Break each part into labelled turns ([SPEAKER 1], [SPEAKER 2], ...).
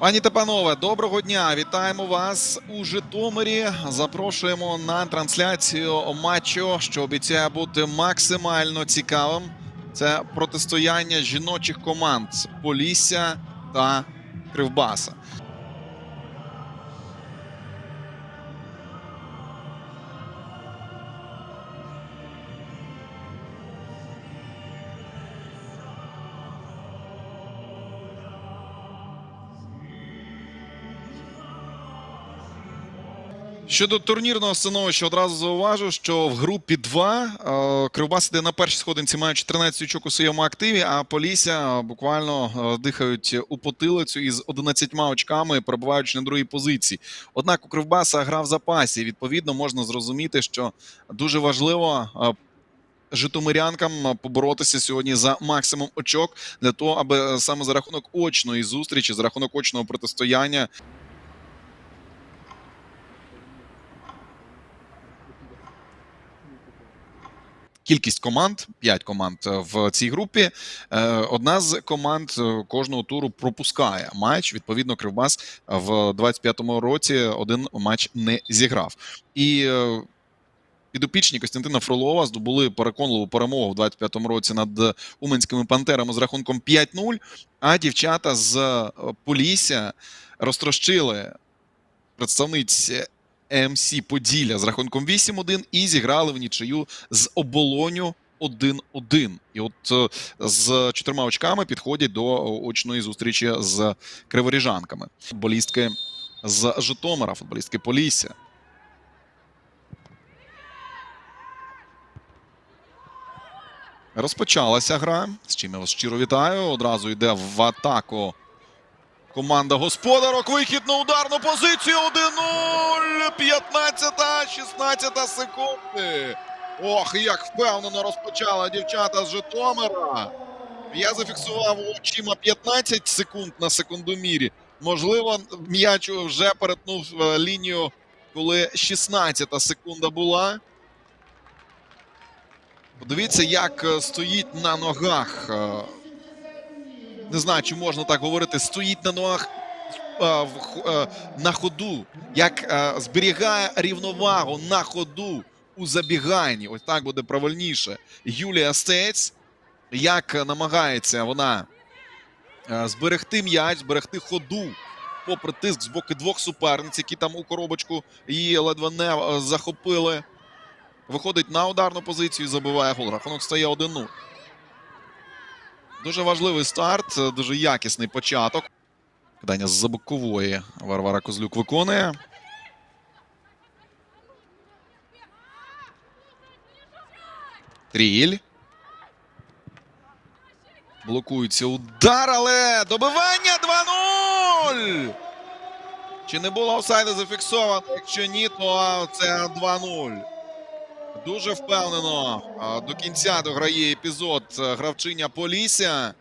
[SPEAKER 1] Пані та панове, доброго дня! Вітаємо вас у Житомирі. Запрошуємо на трансляцію матчу, що обіцяє бути максимально цікавим. Це протистояння жіночих команд Полісся та Кривбаса. Щодо турнірного становища, одразу зауважу, що в групі 2 е, Кривбас іде на першій сходинці, мають 14 очок у своєму активі, а Полісся е, буквально е, дихають у потилицю із 11 очками, перебуваючи на другій позиції. Однак у Кривбаса гра в запасі. Відповідно, можна зрозуміти, що дуже важливо. Житомирянкам поборотися сьогодні за максимум очок для того, аби саме за рахунок очної зустрічі, за рахунок очного протистояння кількість команд, 5 команд е, в цій групі. Е, Одна з команд е, кожного туру пропускає матч. Відповідно, Кривбас в 25-му році один матч не зіграв. І підопічні Костянтина Фролова здобули переконливу перемогу в 25-му році над Уменськими пантерами з рахунком 5-0. А дівчата з Полісся розтрощили представниць МС Поділля з рахунком 8-1 і зіграли в нічию з оболоню 1-1. І от е, з чотирма очками підходять до очної зустрічі з криворіжанками. Футболістки з Житомира, футболістки Полісся. Розпочалася гра. З чим я вас щиро вітаю. Одразу йде в атаку Команда господарок. Вихід на ударну позицію. 1-0. 15 16 секунди. Ох, як впевнено розпочала дівчата з Житомира. Я зафіксував очима 15 секунд на секундомірі. Можливо, м'яч вже перетнув е, лінію, коли 16 секунда була. Подивіться, як е, стоїть на ногах. Не знаю, чи можна так говорити, стоїть на ногах е, на ходу, як е, зберігає рівновагу на ходу у забіганні. Ось так буде правильніше. Юлія Стець, як намагається вона е, зберегти м'яч, зберегти ходу. Попри тиск з боку двох суперниць, які там у коробочку її ледве не захопили. Виходить на ударну позицію і забиває гол. Рахунок стає 1-0. Дуже важливий старт, дуже якісний початок. Кидання з бокової Варвара Козлюк виконує. Тріль. Блокується удар, але добивання 2-0! Чи не було офсайду зафіксовано? Якщо ні, то це 2-0. Дуже впевнено до кінця дограє епізод е, гравчиня Полісся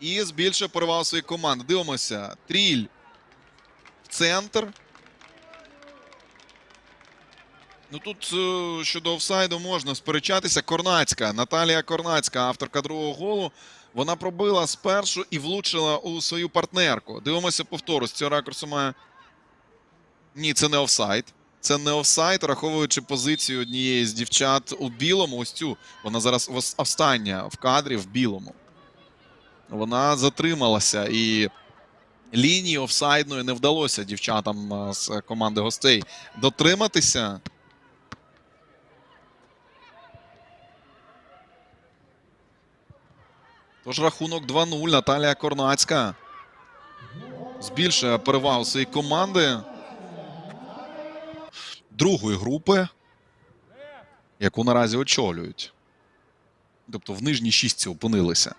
[SPEAKER 1] і збільшує перевагу своєї команди. Дивимося. Тріль в центр. Ну тут е, щодо офсайду можна сперечатися. Корнацька, Наталія Корнацька, авторка другого голу. Вона пробила спершу і влучила у свою партнерку. Дивимося повтору. З цього ракурсу має. Ні, це не офсайд. Це не офсайд, враховуючи позицію однієї з дівчат у білому. Ось цю. Вона зараз остання в кадрі в білому. Вона затрималася і лінії офсайдної не вдалося дівчатам з команди гостей дотриматися. Тож рахунок 2-0. Наталія Корнацька збільшує перевагу своєї команди другої групи, яку наразі очолюють. Тобто в нижній шістці опинилися.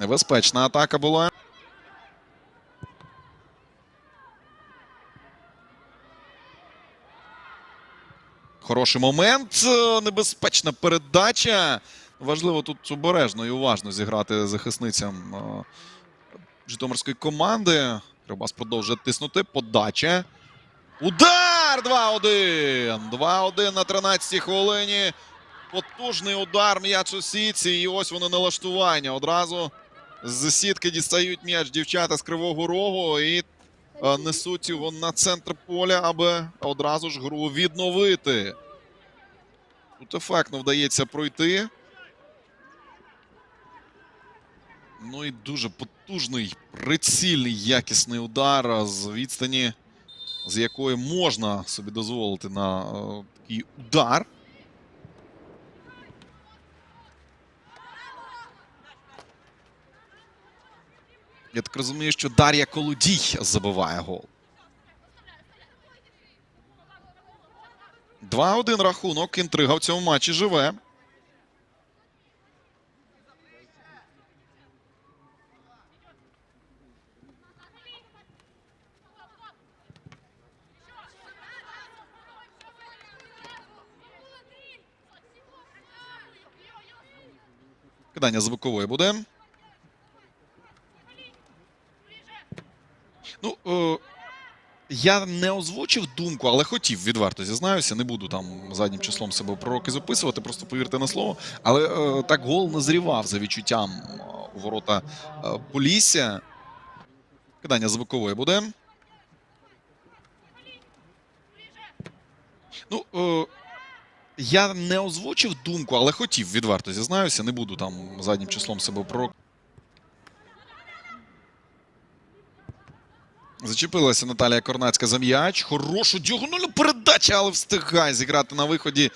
[SPEAKER 1] Небезпечна атака була. Хороший момент. Небезпечна передача. Важливо тут обережно і уважно зіграти захисницям е, Житомирської команди. Кривбас продовжує тиснути. Подача. Удар! 2-1. 2-1 на 13-й хвилині. Потужний удар м'яч у сіці. І ось воно налаштування. Одразу З сітки дістають м'яч дівчата з Кривого Рогу і е, несуть його на центр поля, аби одразу ж гру відновити. Тут ефектно вдається пройти. Ну і дуже потужний, прицільний, якісний удар з відстані, з якої можна собі дозволити на е, такий удар. Я так розумію, що Дар'я Колодій забиває гол. 2-1 рахунок. Інтрига в цьому матчі живе. Кидання з бокової буде. Ну, е, я не озвучив думку, але хотів відверто зізнаюся. Не буду там заднім числом себе пророки записувати, просто повірте на слово. Але е, так гол назрівав за відчуттям е, у ворота Полісся. Кидання з бокової буде. Ну, е, я не озвучив думку, але хотів відверто зізнаюся. Не буду там заднім числом себе пророк. Зачепилася Наталія Корнацька за м'яч. Хорошу діагональну передачу, але встигає зіграти на виході.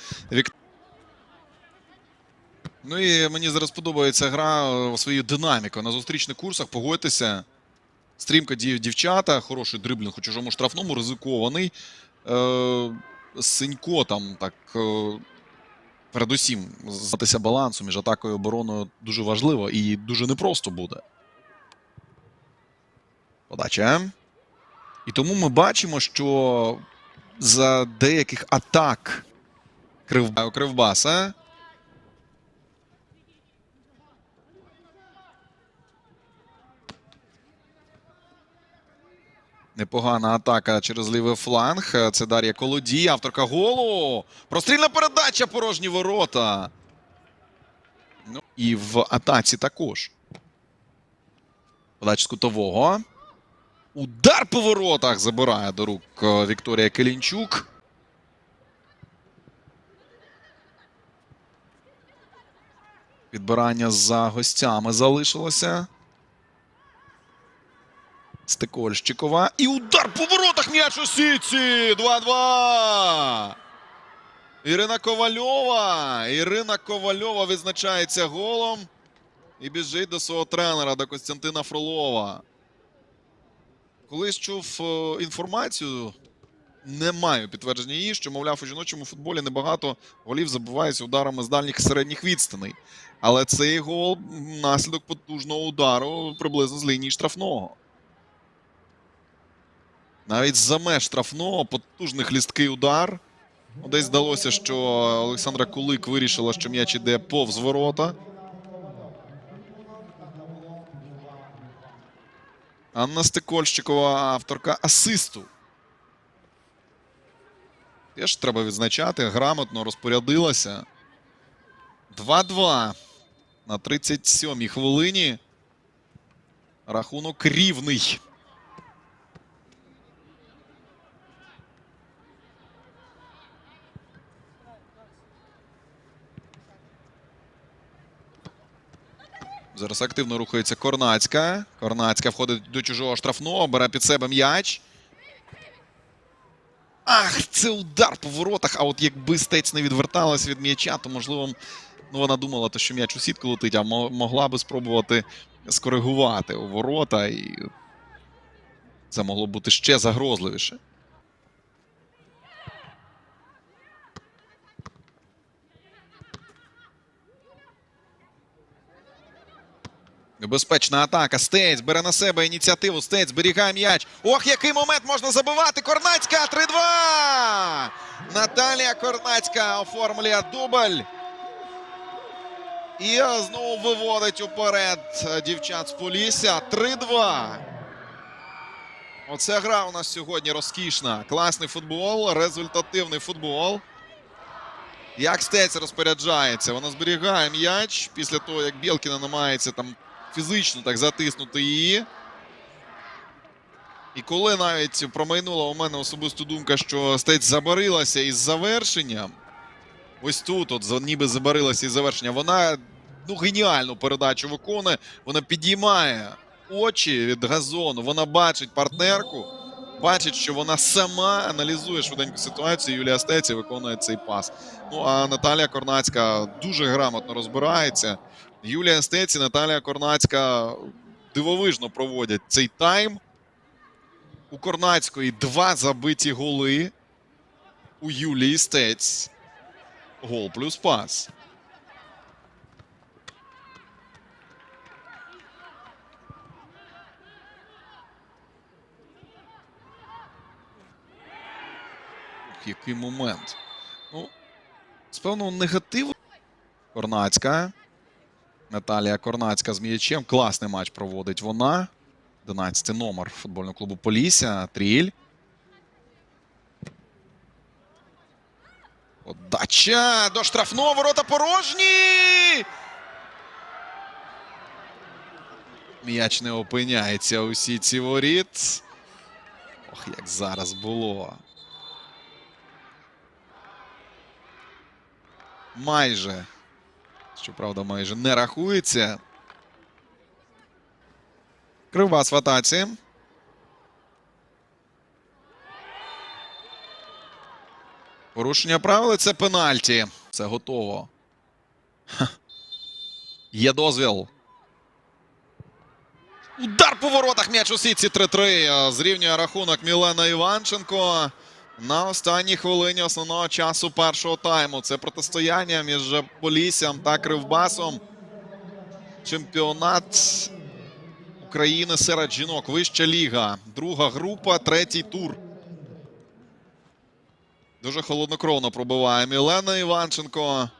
[SPEAKER 1] Ну і мені зараз подобається гра е, своєю динамікою. На зустрічних курсах погодьтеся. Стрімко діють дівчата, хороший дриблінг у чужому штрафному, ризикований. Е, Синько там так. Е, передусім, знатися балансу між атакою і обороною дуже важливо і дуже непросто буде. Подача. І тому ми бачимо, що за деяких атак Крив... Кривбаса. Непогана атака через лівий фланг. Це Дар'я Колодій, авторка голу. Прострільна передача порожні ворота. Ну, і в атаці також. Подача з кутового. Удар по воротах забирає до рук е, Вікторія Келінчук. Підбирання за гостями залишилося. Стекольщикова. І удар по воротах м'яч у сітці! 2-2. Ірина Ковальова. Ірина Ковальова відзначається голом. І біжить до свого тренера, до Костянтина Фролова. Колись чув інформацію, не маю підтвердження її, що, мовляв, у жіночому футболі небагато голів забивається ударами з дальніх середніх відстаней. Але цей гол наслідок потужного удару приблизно з лінії штрафного. Навіть за меж штрафного потужний хлісткий удар. Ну, Десь здалося, що Олександра Кулик вирішила, що м'яч іде повз ворота. Анна Стекольщикова, авторка асисту. Теж треба відзначати, грамотно розпорядилася. 2-2 на 37-й хвилині. Рахунок рівний. Зараз активно рухається Корнацька. Корнацька входить до чужого штрафного, бере під себе м'яч. Ах, це удар по воротах. А от якби стець не відверталась від м'яча, то можливо ну, вона думала, що м'яч у сітку летить, а могла би спробувати скоригувати у ворота. І це могло бути ще загрозливіше. Небезпечна атака. Стець бере на себе ініціативу. Стець зберігає м'яч. Ох, який момент можна забивати. Корнацька 3-2. Наталія Корнацька оформлює дубль. І знову виводить уперед дівчат з Полісся. 3-2. Оце гра у нас сьогодні розкішна. Класний футбол, результативний футбол. Як стець розпоряджається, вона зберігає м'яч після того, як Білкіна намагається там фізично так затиснути її. І коли навіть промайнула у мене особисту думка, що стець забарилася із завершенням. Ось тут, от ніби забарилася із завершенням. Вона ну, геніальну передачу виконує. Вона підіймає очі від газону. Вона бачить партнерку, бачить, що вона сама аналізує швиденьку ситуацію. Юлія Стеці виконує цей пас. Ну а Наталія Корнацька дуже грамотно розбирається. Юлія Стеці, Наталія Корнацька дивовижно проводять цей тайм. У Корнацької два забиті голи. У Юлії Стець. Гол плюс пас. Який момент. Ну, з певного негативу. Корнацька. Наталія Корнацька з м'ячем. Класний матч проводить вона. 11 номер футбольного клубу Полісся. Тріль. Подача до штрафного ворота порожні. М'яч не опиняється у сітці воріт. Ох, як зараз було. Майже. Щоправда, майже не рахується. Кривбас в атаці. Порушення правил це пенальті. Це готово. Ха. Є дозвіл. Удар по воротах м'яч у сітці 3-3. Зрівнює рахунок Мілена Іванченко. На останній хвилині основного часу першого тайму. Це протистояння між Поліссям та Кривбасом. Чемпіонат України серед жінок. Вища ліга. Друга група, третій тур. Дуже холоднокровно пробиває Мілена Іванченко.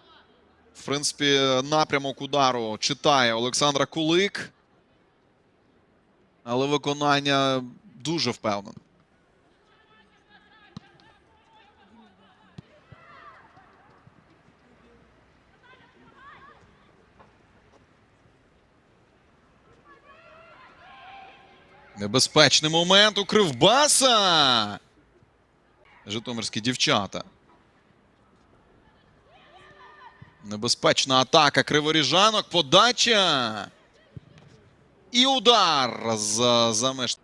[SPEAKER 1] В принципі, напрямок удару читає Олександра Кулик. Але виконання дуже впевнене. Небезпечний момент у Кривбаса. Житомирські дівчата. Небезпечна атака криворіжанок. Подача. І удар за, за меж.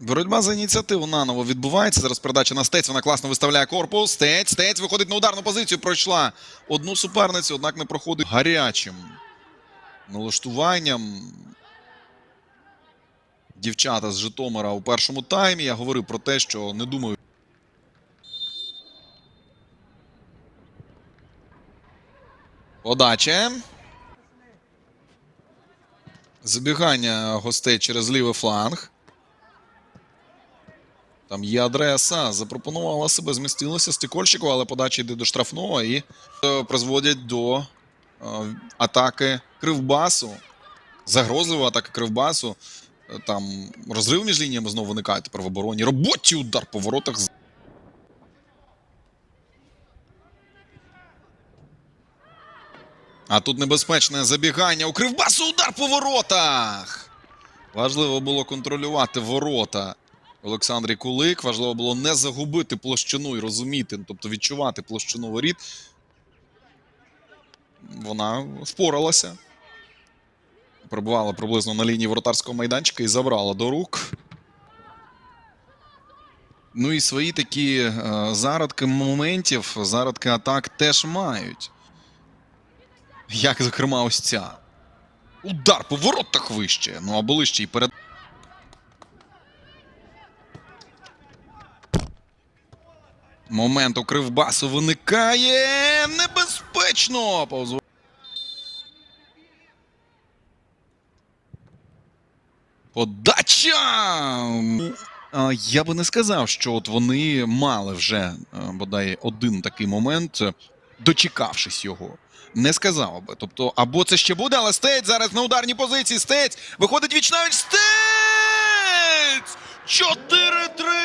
[SPEAKER 1] Боротьба за ініціативу наново відбувається. Зараз передача на Стець. Вона класно виставляє корпус. Стець. Стець виходить на ударну позицію. Пройшла одну суперницю, однак не проходить гарячим налаштуванням. Дівчата з Житомира у першому таймі. Я говорив про те, що не думаю. Подача. Забігання гостей через лівий фланг. Там є адреса. Запропонувала себе, змістилася Стекольщикова, але подача йде до штрафного і е, призводять до е, атаки Кривбасу. Загрозлива атака Кривбасу. Там розрив між лініями знову виникає тепер в обороні. Роботі удар по воротах. А тут небезпечне забігання. У Кривбасу удар по воротах. Важливо було контролювати ворота. Олександрі Кулик. Важливо було не загубити площину і розуміти, тобто відчувати площину воріт. Вона впоралася. Перебувала приблизно на лінії воротарського майданчика і забрала до рук. Ну і свої такі е, зародки моментів, зародки атак теж мають. Як, зокрема, ось ця. Удар по воротах вище. Ну а були ще й перед. Момент у кривбасу виникає небезпечно. Повз... Подача! Я би не сказав, що от вони мали вже е, бодай один такий момент, е, дочекавшись його. Не сказав би. Тобто, або це ще буде, але Стець зараз на ударній позиції. Стець виходить вічнавіч. Стець! 4-3!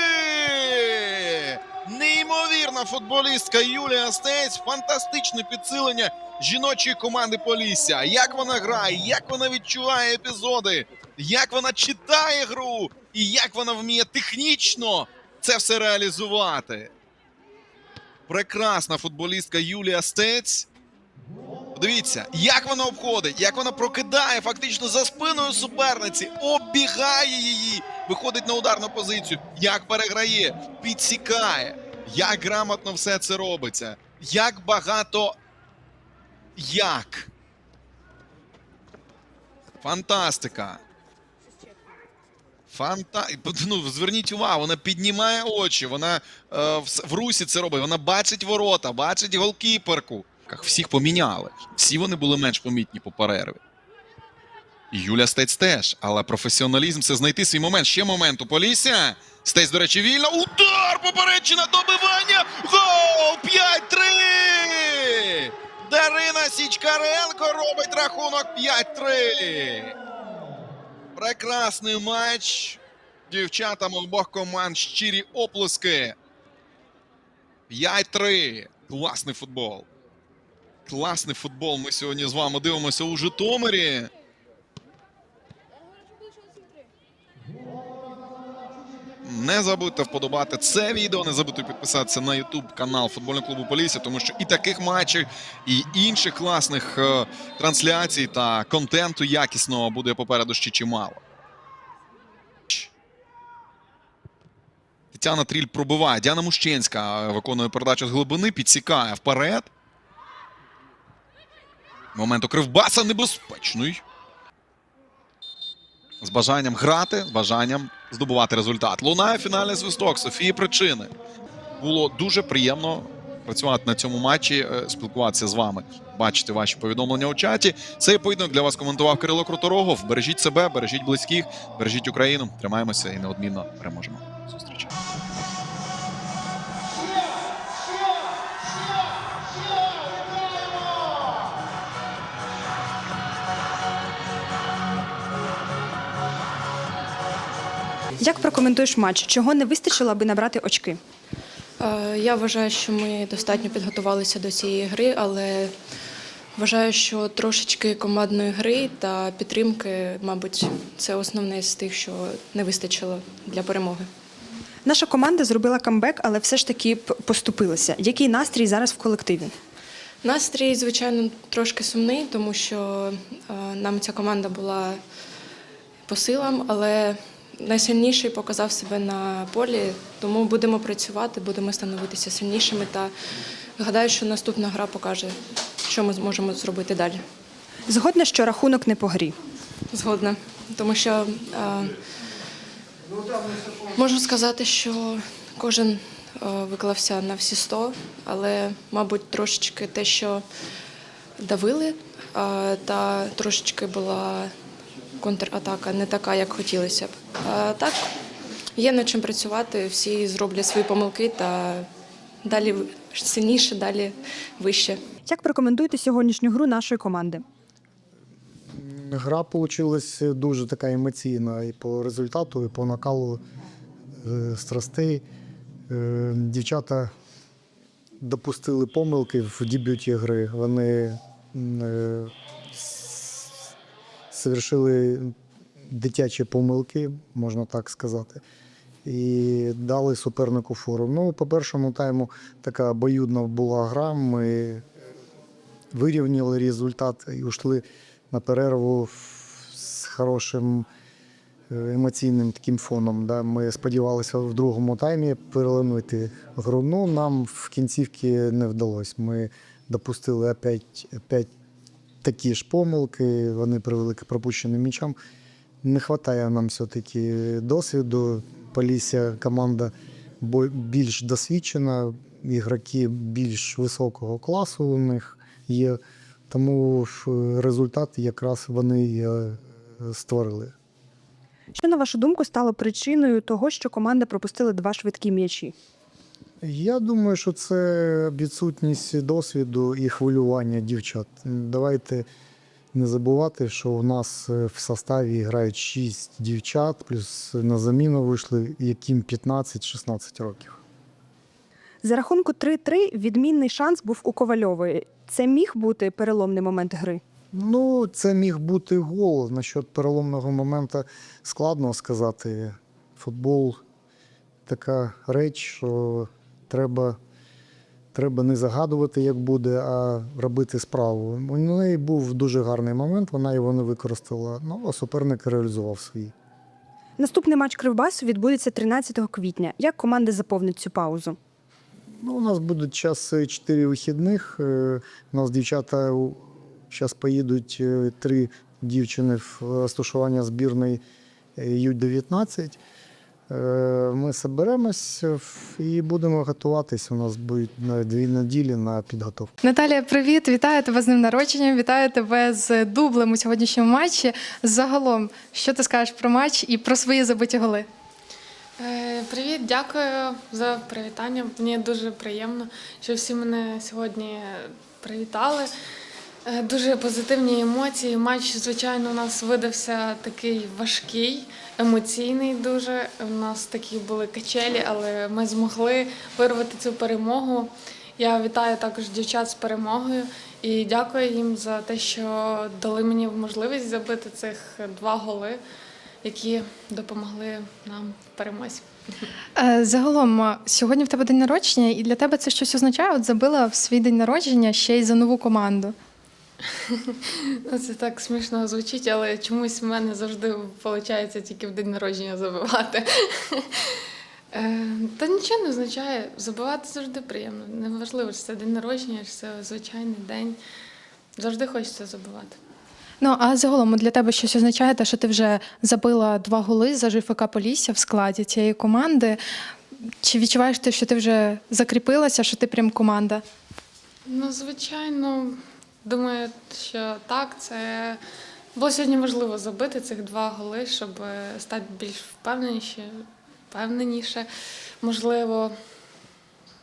[SPEAKER 1] Неймовірна футболістка Юлія Стець. Фантастичне підсилення жіночої команди Полісся. Як вона грає, як вона відчуває епізоди, як вона читає гру і як вона вміє технічно це все реалізувати. Прекрасна футболістка Юлія Стець. Подивіться, як вона обходить, як вона прокидає фактично за спиною суперниці, оббігає її, виходить на ударну позицію, як переграє, підсікає, як грамотно все це робиться, як багато. Як. Фантастика. Фанта... Ну, зверніть увагу, вона піднімає очі, вона е, в, русі це робить, вона бачить ворота, бачить голкіперку. Всіх поміняли. Всі вони були менш помітні по перерві. І Юля Стець теж, але професіоналізм це знайти свій момент. Ще момент у Полісся. Стець, до речі, вільно. Удар! Поперечина добивання! Гол! 5-3! Дарина Січкаренко робить рахунок 5-3. Прекрасний матч. Дівчатам обох команд щирі оплески. 5-3. Класний футбол. Класний футбол. Ми сьогодні з вами дивимося у Житомирі. Не забудьте вподобати це відео, не забудьте підписатися на YouTube канал футбольного клубу Полісся, тому що і таких матчів, і інших класних е, трансляцій та контенту якісного буде попереду ще чимало. Тетяна Тріль пробиває. Діана Мущенська е, виконує передачу з глибини, підсікає вперед. Момент Кривбаса небезпечний. З бажанням грати, з бажанням здобувати результат. Лунає фінальний свисток Софії Причини. Було дуже приємно працювати на цьому матчі, е, спілкуватися з вами, бачити ваші повідомлення у чаті. Цей поєдинок для вас коментував Кирило Круторогов. Бережіть себе, бережіть близьких, бережіть Україну. Тримаємося і неодмінно переможемо. Зустрічі.
[SPEAKER 2] Як прокоментуєш матч? Чого не вистачило, аби набрати очки?
[SPEAKER 3] Е, Я вважаю, що ми достатньо підготувалися до цієї гри, але вважаю, що трошечки командної гри та підтримки, мабуть, це основне з тих, що не вистачило для перемоги.
[SPEAKER 2] Наша команда зробила камбек, але все ж таки поступилася. Який настрій зараз в колективі?
[SPEAKER 3] Настрій, звичайно, трошки сумний, тому що е, нам ця команда була по силам, але найсильніший показав себе на полі, тому будемо працювати, будемо становитися сильнішими та гадаю, що наступна гра покаже, що ми зможемо зробити далі.
[SPEAKER 2] Згодна, що рахунок не по грі.
[SPEAKER 3] Згодна, тому що е, можу сказати, що кожен е, виклався на всі 100, але, мабуть, трошечки те, що давили, е, та трошечки була контратака не така, як хотілося б. А так, є над чим працювати, всі зроблять свої помилки та далі сильніше, далі вище.
[SPEAKER 2] Як прокоментуєте сьогоднішню гру нашої команди?
[SPEAKER 4] Гра вийшла дуже така емоційна і по результату, і по накалу е, страстей. Е, Дівчата допустили помилки в дебюті гри. Вони е, совершили дитячі помилки, можна так сказати, і дали супернику фору. Ну, по першому тайму така обоюдна була гра. Ми вирівняли результат і ушли на перерву з хорошим е, емоційним таким фоном. Да. Ми сподівалися в другому таймі переламити гру. Ну, нам в кінцівці не вдалося. Ми допустили опять, опять такі ж помилки, вони привели к пропущеним м'ячам. Не вистачає нам все-таки досвіду. Полісся команда більш досвідчена, ігроки більш високого класу у них є. Тому результат якраз вони е, створили.
[SPEAKER 2] Що, на вашу думку, стало причиною того, що команда пропустила два швидкі м'ячі?
[SPEAKER 4] Я думаю, що це відсутність досвіду і хвилювання дівчат. Давайте не забувати, що у нас е, в составі грають 6 дівчат, плюс на заміну вийшли, яким 15-16 років.
[SPEAKER 2] За рахунку 3-3 відмінний шанс був у Ковальової. Це міг бути переломний момент гри.
[SPEAKER 4] Ну, це міг бути гол. Насчет переломного моменту складно сказати. Футбол така реч, що треба, треба не загадувати, як буде, а робити справу. У неї був дуже гарний момент, вона його не використала. Ну, а суперник реалізував свій.
[SPEAKER 2] Наступний матч Кривбасу відбудеться 13 квітня. Як команда заповнить цю паузу?
[SPEAKER 4] Ну, у нас буде час е, чотири вихідних. Е, У нас дівчата зараз поїдуть е, три дівчини в розташування збірної е, Ю-19. Е, Ми зберемось е, і будемо готуватись. У нас будуть на дві неділі на підготовку.
[SPEAKER 5] Наталія, привіт! Вітаю тебе з ним народженням. Вітаю тебе з дублем у сьогоднішньому матчі. Загалом, що ти скажеш про матч і про свої забиті голи?
[SPEAKER 6] Е, Привіт, дякую за привітання. Мені дуже приємно, що всі мене сьогодні привітали. Дуже позитивні емоції. Матч, звичайно, у нас видався такий важкий, емоційний дуже. У нас такі були качелі, але ми змогли вирвати цю перемогу. Я вітаю також дівчат з перемогою і дякую їм за те, що дали мені можливість забити цих два голи, які допомогли нам перемозі.
[SPEAKER 5] Е, Загалом, сьогодні в тебе день народження, і для тебе це щось означає? От забила в свій день народження ще й за нову команду.
[SPEAKER 6] Ну, Це так смішно звучить, але чомусь в мене завжди виходить тільки в день народження забивати. Е, Та нічого не означає. Забивати завжди приємно. Неважливо, чи це день народження, чи це звичайний день. Завжди хочеться забивати.
[SPEAKER 5] Ну а загалом для тебе щось означає те, що ти вже забила два голи за ЖФК Полісся в складі цієї команди. Чи відчуваєш ти, що ти вже закріпилася, що ти прям команда?
[SPEAKER 6] Ну, звичайно, думаю, що так. Це було сьогодні важливо забити цих два голи, щоб стати більш впевненіше, впевненіше. Можливо,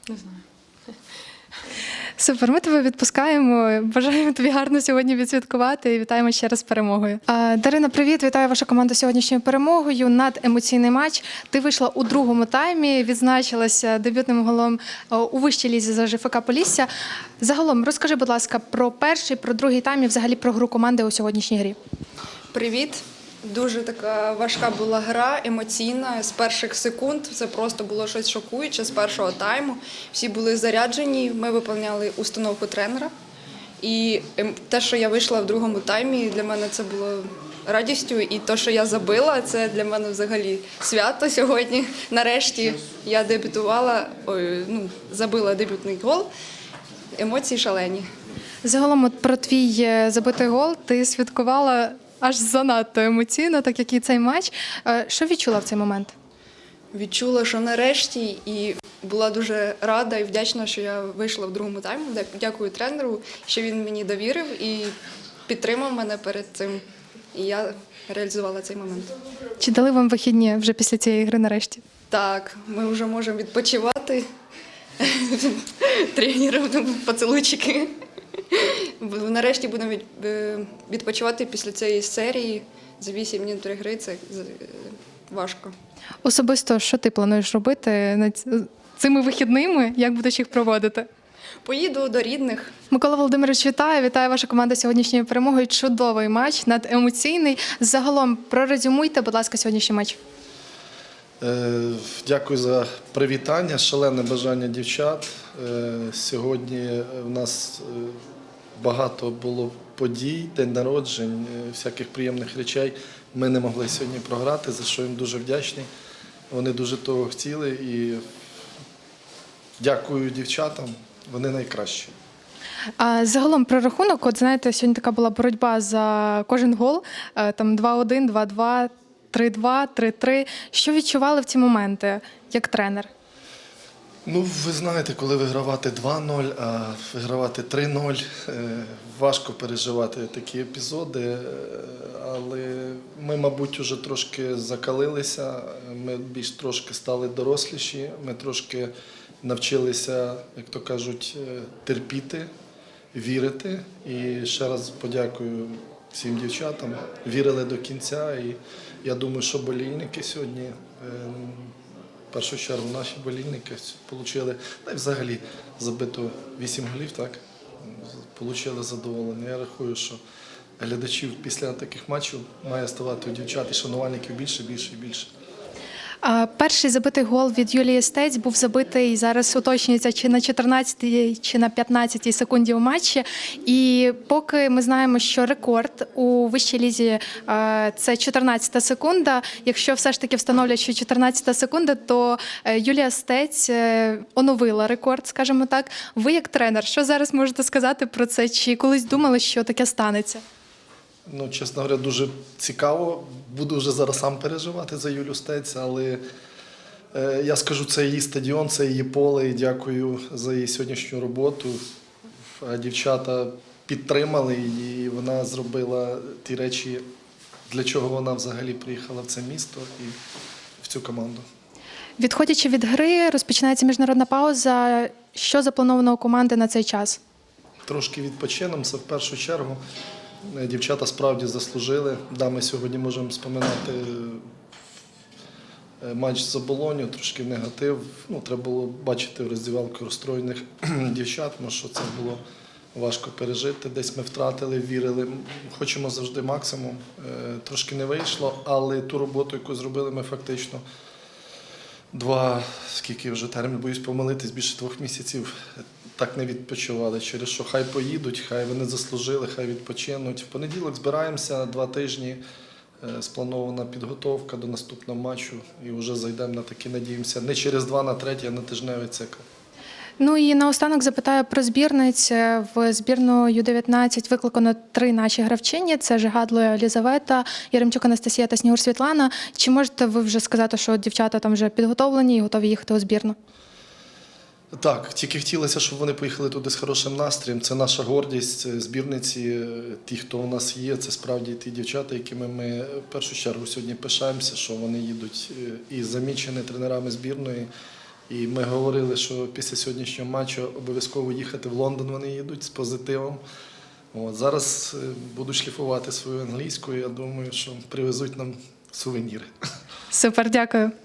[SPEAKER 6] не знаю.
[SPEAKER 5] Супер, ми тебе відпускаємо. Бажаємо тобі гарно сьогодні відсвяткувати і вітаємо ще раз з перемогою. Дарина, привіт! Вітаю вашу команду сьогоднішньою перемогою. Надемоційний матч. Ти вийшла у другому таймі, відзначилася дебютним голом у вищій лізі за ЖФК Полісся. Загалом, розкажи, будь ласка, про перший, про другий тайм і взагалі про гру команди у сьогоднішній грі.
[SPEAKER 7] Привіт. Дуже така важка була гра, емоційна. З перших секунд це просто було щось шокуюче з першого тайму. Всі були заряджені. Ми виповняли установку тренера. І ем, те, що я вийшла в другому таймі, для мене це було радістю. І те, що я забила, це для мене взагалі свято сьогодні. Нарешті я дебютувала, ой, ну, забила дебютний гол. Емоції шалені.
[SPEAKER 5] Загалом, от про твій е, забитий гол, ти святкувала аж занадто емоційно, так як і цей матч. Е, Що відчула в цей момент?
[SPEAKER 7] Відчула, що нарешті, і була дуже рада і вдячна, що я вийшла в другому тайму. Дякую тренеру, що він мені довірив і підтримав мене перед цим. І я реалізувала цей момент.
[SPEAKER 5] Чи дали вам вихідні вже після цієї гри нарешті?
[SPEAKER 7] Так, ми вже можемо відпочивати. Тренером там поцілуйчики. Нарешті будемо е, відпочивати після цієї серії. За 8 днів три гри це е, важко.
[SPEAKER 5] Особисто, що ти плануєш робити цими вихідними? Як будеш їх проводити?
[SPEAKER 7] Поїду до рідних.
[SPEAKER 5] Микола Володимирович, вітаю. Вітаю ваша команда з сьогоднішньою перемогою. Чудовий матч, надемоційний. Загалом прорезюмуйте, будь ласка, сьогоднішній матч.
[SPEAKER 8] Е, Дякую за привітання, шалене бажання дівчат. Е, Сьогодні в нас е, багато було подій, день народжень, всяких приємних речей. Ми не могли сьогодні програти, за що їм дуже вдячний. Вони дуже того хотіли і дякую дівчатам, вони найкращі.
[SPEAKER 5] А загалом про рахунок, от знаєте, сьогодні така була боротьба за кожен гол. Там 2-1, 2-2, 3-2, 3-3. Що відчували в ці моменти як тренер?
[SPEAKER 8] Ну, ви знаєте, коли вигравати 2-0, а вигравати 3-0, е, важко переживати такі епізоди. е, Але ми, мабуть, вже трошки закалилися, ми більш трошки стали доросліші, ми трошки навчилися, як то кажуть, е, терпіти, вірити. І ще раз подякую всім дівчатам. Вірили до кінця. І я думаю, що болільники сьогодні. в першу чергу наші болільники отримали, та й взагалі забито 8 голів, так? Получили задоволення. Я рахую, що глядачів після таких матчів має ставати у дівчат і шанувальників більше, більше і більше.
[SPEAKER 5] Перший забитий гол від Юлії Стець був забитий зараз уточнюється чи на 14-й, чи на 15-й секунді у матчі. І поки ми знаємо, що рекорд у вищій лізі це 14-та секунда. Якщо все ж таки встановлять, що 14-та секунда, то е, Юлія Стець е, оновила рекорд, скажімо так. Ви як тренер, що зараз можете сказати про це? Чи колись думали, що таке станеться?
[SPEAKER 8] Ну, чесно говоря, дуже цікаво. Буду вже зараз сам переживати за Юлю Стець, але е, я скажу, це її стадіон, це її поле. І дякую за її сьогоднішню роботу. А дівчата підтримали її, і вона зробила ті речі, для чого вона взагалі приїхала в це місто і в цю команду.
[SPEAKER 5] Відходячи від гри, розпочинається міжнародна пауза. Що заплановано у команди на цей час?
[SPEAKER 8] Трошки відпочинемо, це в першу чергу. Дівчата справді заслужили. Да, ми сьогодні можемо споминати е, матч за Болоню, трошки негатив. Ну, треба було бачити в роздівалку розстроєних дівчат, тому що це було важко пережити. Десь ми втратили, вірили. Хочемо завжди максимум. Е, Трошки не вийшло, але ту роботу, яку зробили, ми фактично два, скільки вже термін, боюсь помилитись, більше двох місяців так не відпочивали. Через що хай поїдуть, хай вони заслужили, хай відпочинуть. В понеділок збираємося два тижні. е, Спланована підготовка до наступного матчу і вже зайдемо на такі, надіємося, не через два на третій, а на тижневий цикл.
[SPEAKER 5] Ну і наостанок запитаю про збірниць. В збірну Ю-19 викликано три наші гравчині: це Жигадло Елізавета, Яремчук Анастасія та Снігур Світлана. Чи можете ви вже сказати, що дівчата там вже підготовлені і готові їхати у збірну?
[SPEAKER 8] Так, тільки хотілося, щоб вони поїхали туди з хорошим настроєм. Це наша гордість е, збірниці. е, Ті, хто у нас є, це справді ті дівчата, якими ми в першу чергу сьогодні пишаємося, що вони їдуть е, і замічені тренерами збірної. І ми говорили, що після сьогоднішнього матчу обов'язково їхати в Лондон. Вони їдуть з позитивом. От, зараз е, буду шліфувати свою англійську. Я думаю, що привезуть нам сувеніри.
[SPEAKER 5] Супер, дякую.